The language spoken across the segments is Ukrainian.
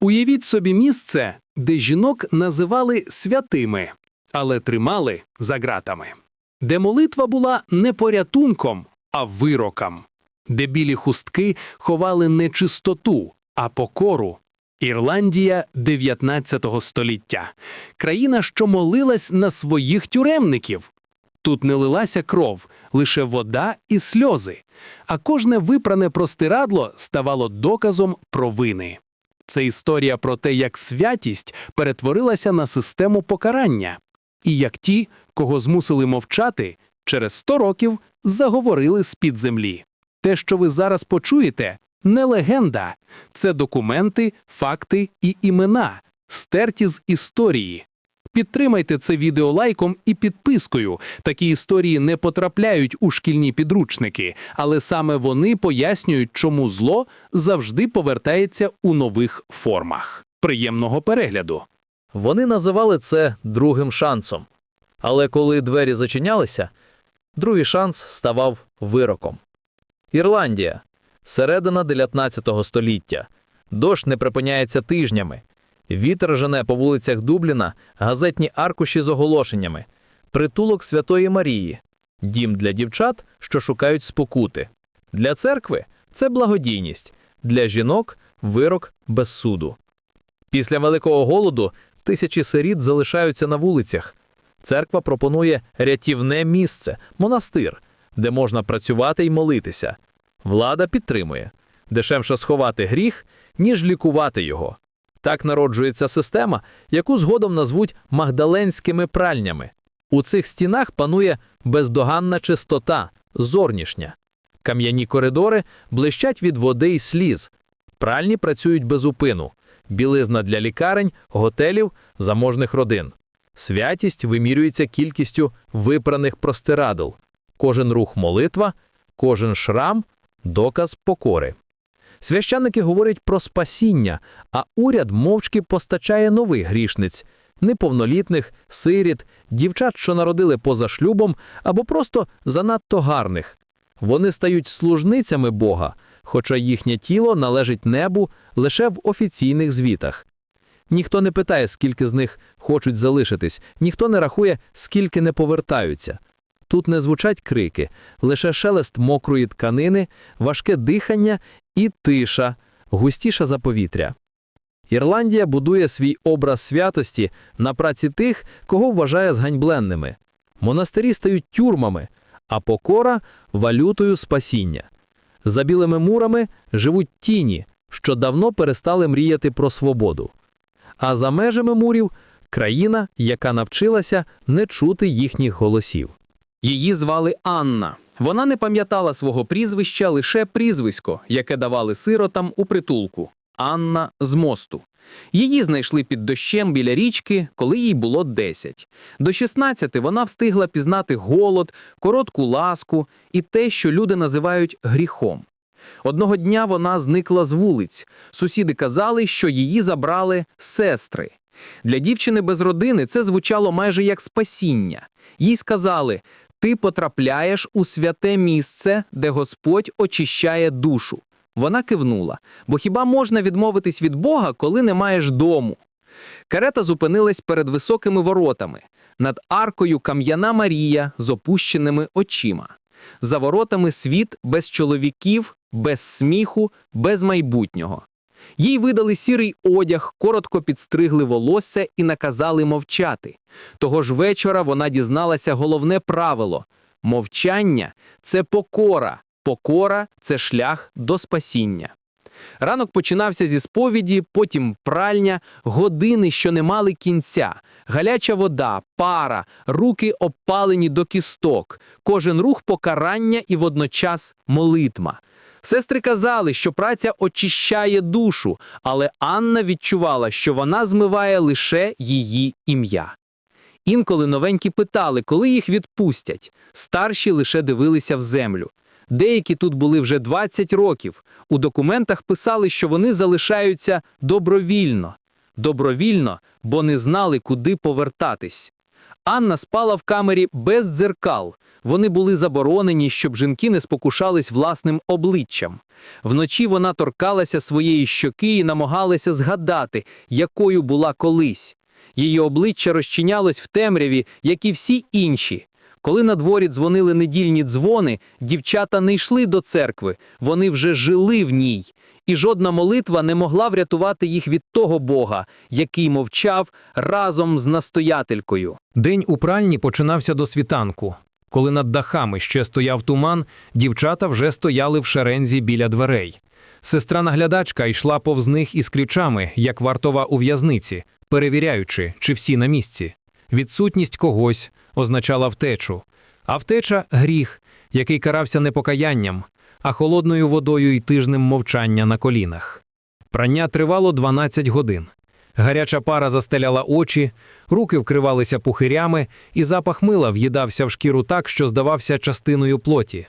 Уявіть собі місце, де жінок називали святими, але тримали за ґратами, де молитва була не порятунком, а вироком, де білі хустки ховали не чистоту, а покору. Ірландія 19 століття країна, що молилась на своїх тюремників. Тут не лилася кров, лише вода і сльози, а кожне випране простирадло ставало доказом провини. Це історія про те, як святість перетворилася на систему покарання, і як ті, кого змусили мовчати, через 100 років заговорили з-під землі. Те, що ви зараз почуєте, не легенда, це документи, факти і імена, стерті з історії. Підтримайте це відео лайком і підпискою. Такі історії не потрапляють у шкільні підручники, але саме вони пояснюють, чому зло завжди повертається у нових формах. Приємного перегляду! Вони називали це другим шансом. Але коли двері зачинялися, другий шанс ставав вироком. Ірландія. Середина 19 століття. Дощ не припиняється тижнями. Вітер жене по вулицях Дубліна газетні аркуші з оголошеннями. Притулок Святої Марії. Дім для дівчат, що шукають спокути. Для церкви це благодійність. Для жінок вирок без суду. Після Великого голоду тисячі сиріт залишаються на вулицях. Церква пропонує рятівне місце, монастир, де можна працювати і молитися. Влада підтримує дешевше сховати гріх, ніж лікувати його. Так народжується система, яку згодом назвуть магдаленськими пральнями. У цих стінах панує бездоганна чистота, зорнішня. Кам'яні коридори блищать від води і сліз. Пральні працюють без упину. Білизна для лікарень, готелів, заможних родин. Святість вимірюється кількістю випраних простирадл. Кожен рух молитва, кожен шрам доказ покори. Священники говорять про спасіння, а уряд мовчки постачає нових грішниць неповнолітних, сиріт, дівчат, що народили поза шлюбом, або просто занадто гарних. Вони стають служницями Бога, хоча їхнє тіло належить небу лише в офіційних звітах. Ніхто не питає, скільки з них хочуть залишитись, ніхто не рахує, скільки не повертаються. Тут не звучать крики, лише шелест мокрої тканини, важке дихання і тиша, густіша за повітря. Ірландія будує свій образ святості на праці тих, кого вважає зганьбленними. Монастирі стають тюрмами, а покора валютою спасіння. За білими мурами живуть тіні, що давно перестали мріяти про свободу. А за межами мурів країна, яка навчилася не чути їхніх голосів. Її звали Анна. Вона не пам'ятала свого прізвища, лише прізвисько, яке давали сиротам у притулку Анна з мосту. Її знайшли під дощем біля річки, коли їй було 10. До 16 вона встигла пізнати голод, коротку ласку і те, що люди називають гріхом. Одного дня вона зникла з вулиць. Сусіди казали, що її забрали сестри. Для дівчини без родини це звучало майже як спасіння. Їй сказали: ти потрапляєш у святе місце, де Господь очищає душу. Вона кивнула, бо хіба можна відмовитись від Бога, коли не маєш дому? Карета зупинилась перед високими воротами. Над аркою кам'яна Марія з опущеними очима. За воротами світ без чоловіків, без сміху, без майбутнього. Їй видали сірий одяг, коротко підстригли волосся і наказали мовчати. Того ж вечора вона дізналася головне правило: мовчання це покора, покора це шлях до спасіння. Ранок починався зі сповіді, потім пральня, години, що не мали кінця, гаряча вода, пара, руки опалені до кісток, кожен рух покарання і водночас молитва. Сестри казали, що праця очищає душу, але Анна відчувала, що вона змиває лише її ім'я. Інколи новенькі питали, коли їх відпустять. Старші лише дивилися в землю. Деякі тут були вже 20 років. У документах писали, що вони залишаються добровільно. Добровільно, бо не знали, куди повертатись. Анна спала в камері без дзеркал. Вони були заборонені, щоб жінки не спокушались власним обличчям. Вночі вона торкалася своєї щоки і намагалася згадати, якою була колись. Її обличчя розчинялось в темряві, як і всі інші. Коли на дворі дзвонили недільні дзвони, дівчата не йшли до церкви, вони вже жили в ній. І жодна молитва не могла врятувати їх від того Бога, який мовчав разом з настоятелькою. День у пральні починався до світанку. Коли над дахами ще стояв туман, дівчата вже стояли в шерензі біля дверей. Сестра-наглядачка йшла повз них із ключами, як вартова у в'язниці, перевіряючи, чи всі на місці. Відсутність когось означала втечу, а втеча гріх, який карався не покаянням, а холодною водою і тижнем мовчання на колінах. Прання тривало 12 годин. Гаряча пара застеляла очі, руки вкривалися пухирями, і запах мила в'їдався в шкіру так, що здавався частиною плоті.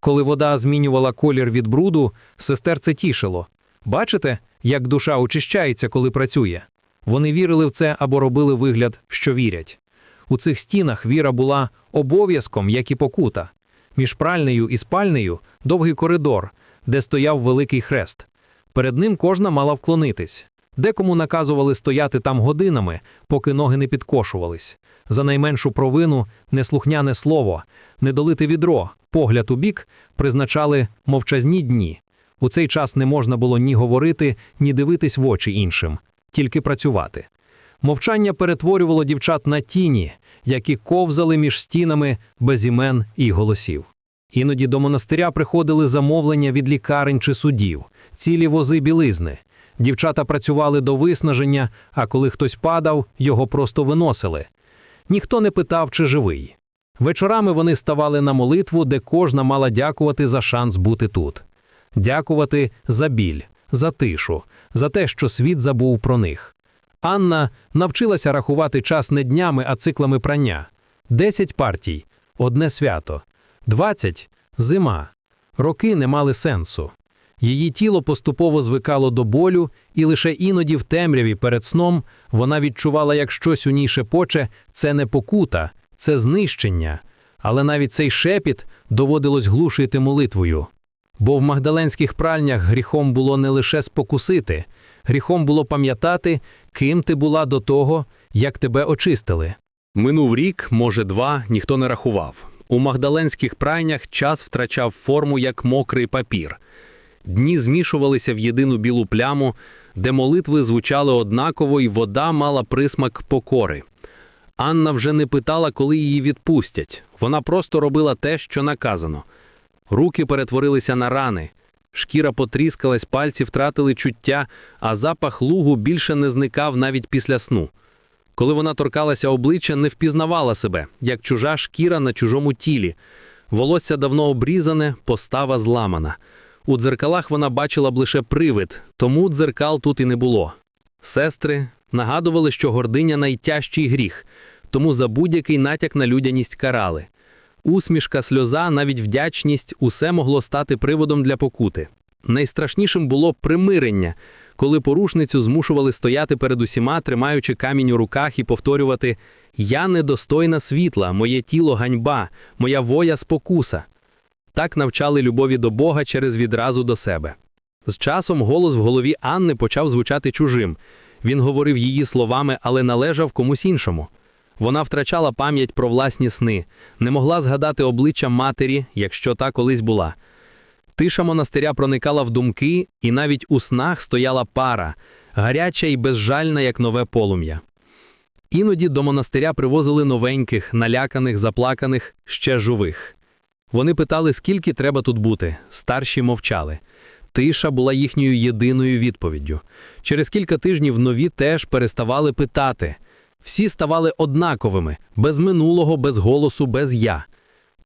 Коли вода змінювала колір від бруду, сестер це тішило. Бачите, як душа очищається, коли працює? Вони вірили в це або робили вигляд, що вірять. У цих стінах віра була обов'язком, як і покута. Між пральнею і спальнею довгий коридор, де стояв великий хрест. Перед ним кожна мала вклонитись. Декому наказували стояти там годинами, поки ноги не підкошувались. За найменшу провину неслухняне слово, недолите відро, погляд у бік призначали мовчазні дні. У цей час не можна було ні говорити, ні дивитись в очі іншим, тільки працювати. Мовчання перетворювало дівчат на тіні, які ковзали між стінами без імен і голосів. Іноді до монастиря приходили замовлення від лікарень чи судів, цілі вози білизни. Дівчата працювали до виснаження, а коли хтось падав, його просто виносили. Ніхто не питав, чи живий. Вечорами вони ставали на молитву, де кожна мала дякувати за шанс бути тут. Дякувати за біль, за тишу, за те, що світ забув про них. Анна навчилася рахувати час не днями, а циклами прання. Десять партій одне свято, двадцять зима. Роки не мали сенсу. Її тіло поступово звикало до болю, і лише іноді в темряві перед сном вона відчувала, як щось у ній шепоче це не покута, це знищення. Але навіть цей шепіт доводилось глушити молитвою. Бо в магдаленських пральнях гріхом було не лише спокусити, гріхом було пам'ятати, ким ти була до того, як тебе очистили. Минув рік, може два, ніхто не рахував. У магдаленських прайнях час втрачав форму як мокрий папір. Дні змішувалися в єдину білу пляму, де молитви звучали однаково, і вода мала присмак покори. Анна вже не питала, коли її відпустять. Вона просто робила те, що наказано. Руки перетворилися на рани, шкіра потріскалась, пальці втратили чуття, а запах лугу більше не зникав навіть після сну. Коли вона торкалася обличчя, не впізнавала себе, як чужа шкіра на чужому тілі. Волосся давно обрізане, постава зламана. У дзеркалах вона бачила б лише привид, тому дзеркал тут і не було. Сестри нагадували, що гординя найтяжчий гріх, тому за будь-який натяк на людяність карали. Усмішка, сльоза, навіть вдячність усе могло стати приводом для покути. Найстрашнішим було примирення, коли порушницю змушували стояти перед усіма, тримаючи камінь у руках і повторювати Я недостойна світла, моє тіло ганьба, моя воя спокуса. Так навчали любові до Бога через відразу до себе. З часом голос в голові Анни почав звучати чужим. Він говорив її словами, але належав комусь іншому. Вона втрачала пам'ять про власні сни, не могла згадати обличчя матері, якщо та колись була. Тиша монастиря проникала в думки, і навіть у снах стояла пара, гаряча і безжальна, як нове полум'я. Іноді до монастиря привозили новеньких, наляканих, заплаканих, ще живих. Вони питали, скільки треба тут бути. Старші мовчали. Тиша була їхньою єдиною відповіддю. Через кілька тижнів нові теж переставали питати. Всі ставали однаковими, без минулого, без голосу, без я.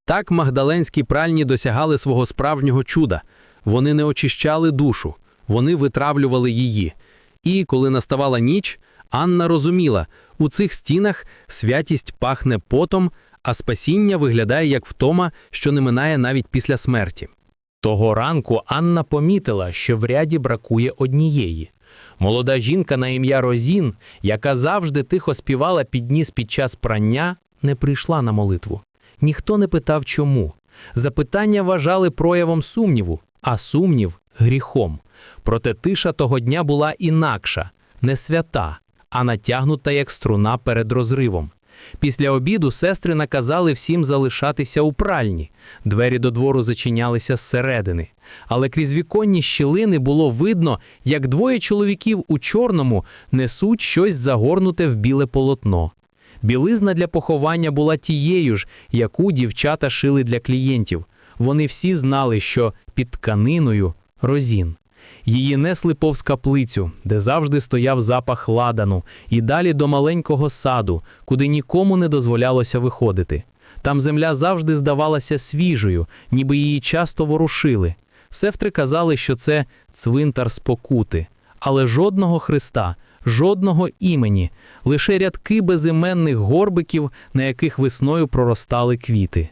Так магдаленські пральні досягали свого справжнього чуда. Вони не очищали душу, вони витравлювали її. І коли наставала ніч, Анна розуміла, у цих стінах святість пахне потом, а спасіння виглядає як втома, що не минає навіть після смерті. Того ранку Анна помітила, що в ряді бракує однієї. Молода жінка на ім'я Розін, яка завжди тихо співала під ніс під час прання, не прийшла на молитву. Ніхто не питав чому. Запитання вважали проявом сумніву, а сумнів гріхом. Проте тиша того дня була інакша, не свята, а натягнута як струна перед розривом. Після обіду сестри наказали всім залишатися у пральні. Двері до двору зачинялися зсередини. Але крізь віконні щілини було видно, як двоє чоловіків у чорному несуть щось загорнуте в біле полотно. Білизна для поховання була тією ж, яку дівчата шили для клієнтів. Вони всі знали, що під тканиною розін. Її несли повз каплицю, де завжди стояв запах ладану, і далі до маленького саду, куди нікому не дозволялося виходити. Там земля завжди здавалася свіжою, ніби її часто ворушили. Сефтри казали, що це цвинтар спокути, але жодного хреста, жодного імені, лише рядки безіменних горбиків, на яких весною проростали квіти.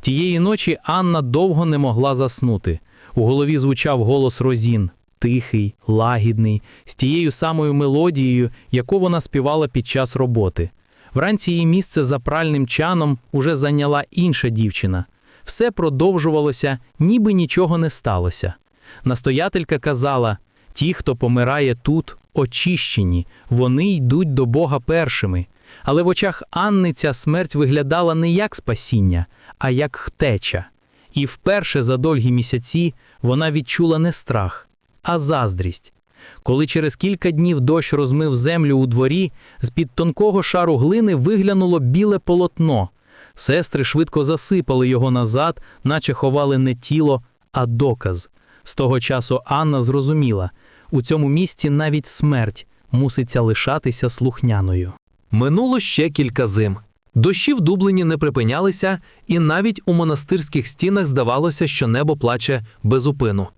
Тієї ночі Анна довго не могла заснути. У голові звучав голос Розін, тихий, лагідний, з тією самою мелодією, яку вона співала під час роботи. Вранці її місце за пральним чаном уже зайняла інша дівчина. Все продовжувалося, ніби нічого не сталося. Настоятелька казала: ті, хто помирає тут, очищені, вони йдуть до Бога першими. Але в очах Анни ця смерть виглядала не як спасіння, а як втеча. І вперше за довгі місяці вона відчула не страх, а заздрість. Коли через кілька днів дощ розмив землю у дворі, з-під тонкого шару глини виглянуло біле полотно. Сестри швидко засипали його назад, наче ховали не тіло, а доказ. З того часу Анна зрозуміла у цьому місці навіть смерть муситься лишатися слухняною. Минуло ще кілька зим. Дощі в Дублині не припинялися, і навіть у монастирських стінах здавалося, що небо плаче без упину.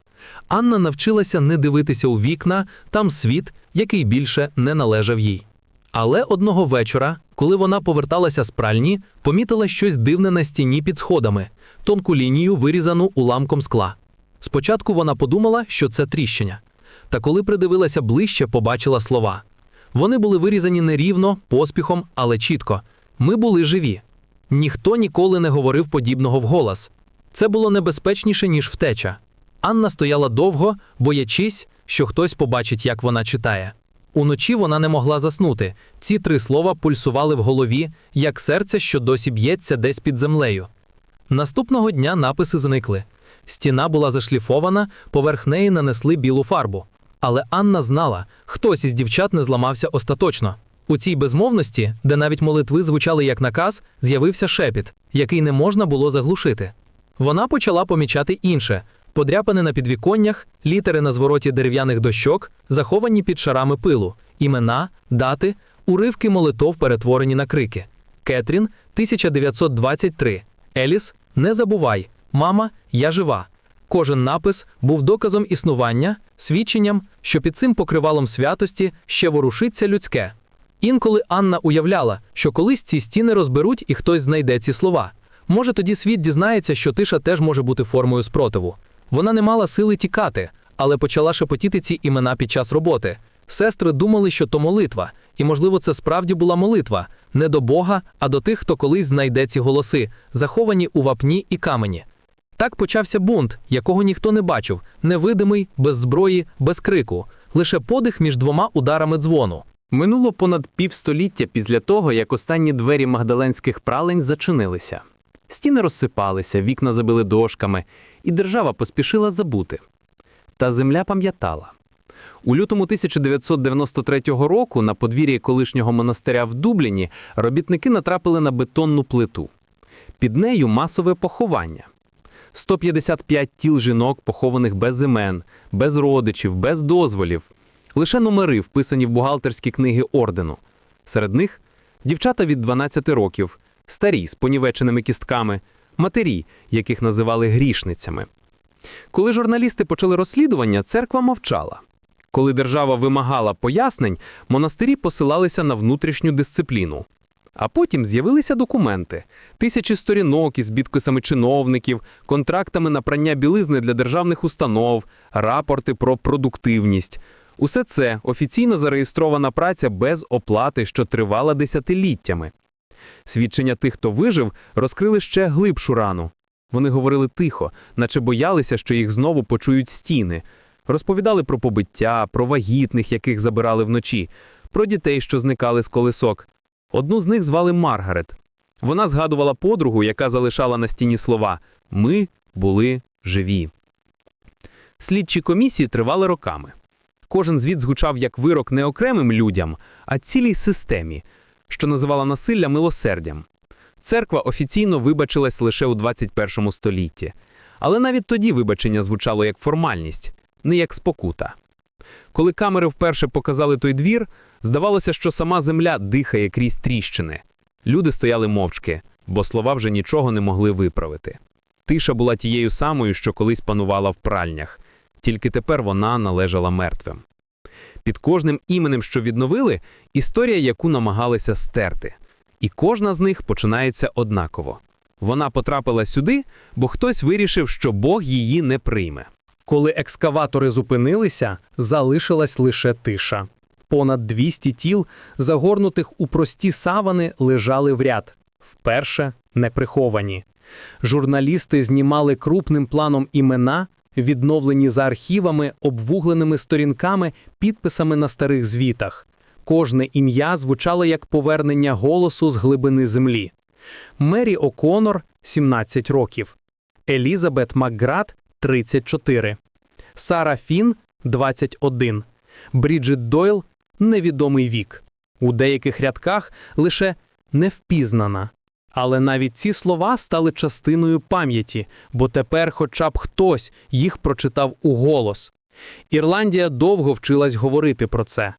Анна навчилася не дивитися у вікна, там світ, який більше не належав їй. Але одного вечора, коли вона поверталася з пральні, помітила щось дивне на стіні під сходами, тонку лінію, вирізану уламком скла. Спочатку вона подумала, що це тріщення. Та коли придивилася ближче, побачила слова. Вони були вирізані нерівно, поспіхом, але чітко. Ми були живі. Ніхто ніколи не говорив подібного вголос. Це було небезпечніше, ніж втеча. Анна стояла довго, боячись, що хтось побачить, як вона читає. Уночі вона не могла заснути. Ці три слова пульсували в голові, як серце, що досі б'ється десь під землею. Наступного дня написи зникли. Стіна була зашліфована, поверх неї нанесли білу фарбу. Але Анна знала, хтось із дівчат не зламався остаточно. У цій безмовності, де навіть молитви звучали як наказ, з'явився шепіт, який не можна було заглушити. Вона почала помічати інше: подряпини на підвіконнях, літери на звороті дерев'яних дощок, заховані під шарами пилу, імена, дати, уривки молитов перетворені на крики. Кетрін, 1923. Еліс, не забувай. Мама, я жива. Кожен напис був доказом існування, свідченням, що під цим покривалом святості ще ворушиться людське. Інколи Анна уявляла, що колись ці стіни розберуть і хтось знайде ці слова. Може, тоді світ дізнається, що тиша теж може бути формою спротиву. Вона не мала сили тікати, але почала шепотіти ці імена під час роботи. Сестри думали, що то молитва, і, можливо, це справді була молитва не до Бога, а до тих, хто колись знайде ці голоси, заховані у вапні і камені. Так почався бунт, якого ніхто не бачив, невидимий, без зброї, без крику, лише подих між двома ударами дзвону. Минуло понад півстоліття після того, як останні двері магдаленських пралень зачинилися. Стіни розсипалися, вікна забили дошками, і держава поспішила забути. Та земля пам'ятала. У лютому 1993 року на подвір'ї колишнього монастиря в Дубліні робітники натрапили на бетонну плиту. Під нею масове поховання. 155 тіл жінок, похованих без імен, без родичів, без дозволів. Лише номери вписані в бухгалтерські книги ордену. Серед них дівчата від 12 років, старі з понівеченими кістками, матері, яких називали грішницями. Коли журналісти почали розслідування, церква мовчала. Коли держава вимагала пояснень, монастирі посилалися на внутрішню дисципліну. А потім з'явилися документи: тисячі сторінок із підписами чиновників, контрактами на прання білизни для державних установ, рапорти про продуктивність. Усе це офіційно зареєстрована праця без оплати, що тривала десятиліттями. Свідчення тих, хто вижив, розкрили ще глибшу рану. Вони говорили тихо, наче боялися, що їх знову почують стіни. Розповідали про побиття, про вагітних, яких забирали вночі, про дітей, що зникали з колисок. Одну з них звали Маргарет. Вона згадувала подругу, яка залишала на стіні слова Ми були живі. Слідчі комісії тривали роками. Кожен звіт звучав як вирок не окремим людям, а цілій системі, що називала насилля милосердям. Церква офіційно вибачилась лише у 21 столітті. Але навіть тоді вибачення звучало як формальність, не як спокута. Коли камери вперше показали той двір, здавалося, що сама земля дихає крізь тріщини. Люди стояли мовчки, бо слова вже нічого не могли виправити. Тиша була тією самою, що колись панувала в пральнях, тільки тепер вона належала мертвим. Під кожним іменем, що відновили, історія, яку намагалися стерти. І кожна з них починається однаково. Вона потрапила сюди, бо хтось вирішив, що Бог її не прийме. Коли екскаватори зупинилися, залишилась лише тиша. Понад 200 тіл, загорнутих у прості савани, лежали в ряд, вперше не приховані. Журналісти знімали крупним планом імена, відновлені за архівами, обвугленими сторінками, підписами на старих звітах. Кожне ім'я звучало як повернення голосу з глибини землі. Мері О'Конор – 17 років, Елізабет Макград – 34, Сара Фін – 21, Бріджит Дойл – невідомий вік. У деяких рядках лише невпізнана. Але навіть ці слова стали частиною пам'яті, бо тепер хоча б хтось їх прочитав у голос. Ірландія довго вчилась говорити про це.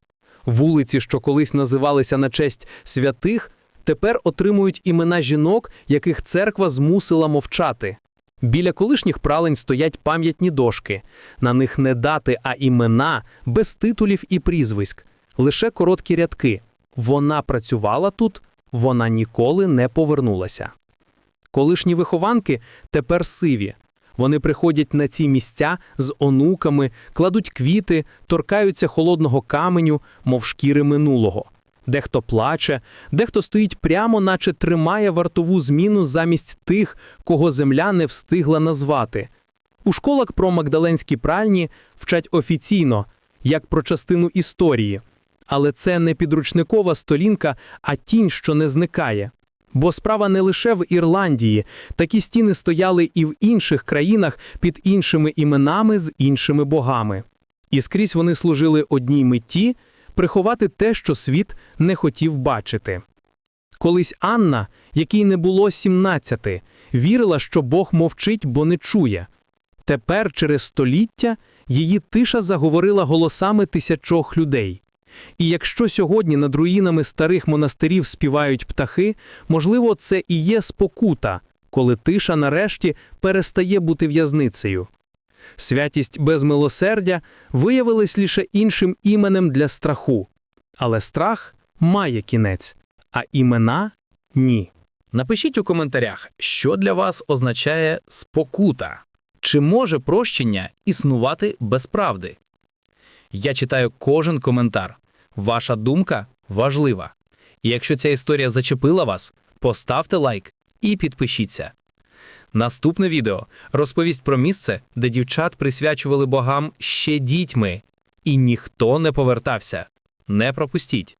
Вулиці, що колись називалися на честь святих, тепер отримують імена жінок, яких церква змусила мовчати. Біля колишніх пралень стоять пам'ятні дошки. На них не дати, а імена без титулів і прізвиськ, лише короткі рядки. Вона працювала тут, вона ніколи не повернулася. Колишні вихованки тепер сиві. Вони приходять на ці місця з онуками, кладуть квіти, торкаються холодного каменю, мов шкіри минулого. Дехто плаче, дехто стоїть прямо, наче тримає вартову зміну замість тих, кого земля не встигла назвати. У школах про магдаленські пральні вчать офіційно, як про частину історії. Але це не підручникова сторінка, а тінь, що не зникає. Бо справа не лише в Ірландії, такі стіни стояли і в інших країнах під іншими іменами з іншими богами. І скрізь вони служили одній меті приховати те, що світ не хотів бачити. Колись Анна, якій не було 17, вірила, що Бог мовчить, бо не чує. Тепер, через століття, її тиша заговорила голосами тисячох людей. І якщо сьогодні над руїнами старих монастирів співають птахи, можливо, це і є спокута, коли тиша нарешті перестає бути в'язницею. Святість без милосердя виявилась лише іншим іменем для страху. Але страх має кінець, а імена ні. Напишіть у коментарях, що для вас означає спокута. Чи може прощення існувати без правди? Я читаю кожен коментар. Ваша думка важлива. І якщо ця історія зачепила вас, поставте лайк і підпишіться. Наступне відео розповість про місце, де дівчат присвячували богам ще дітьми, і ніхто не повертався. Не пропустіть.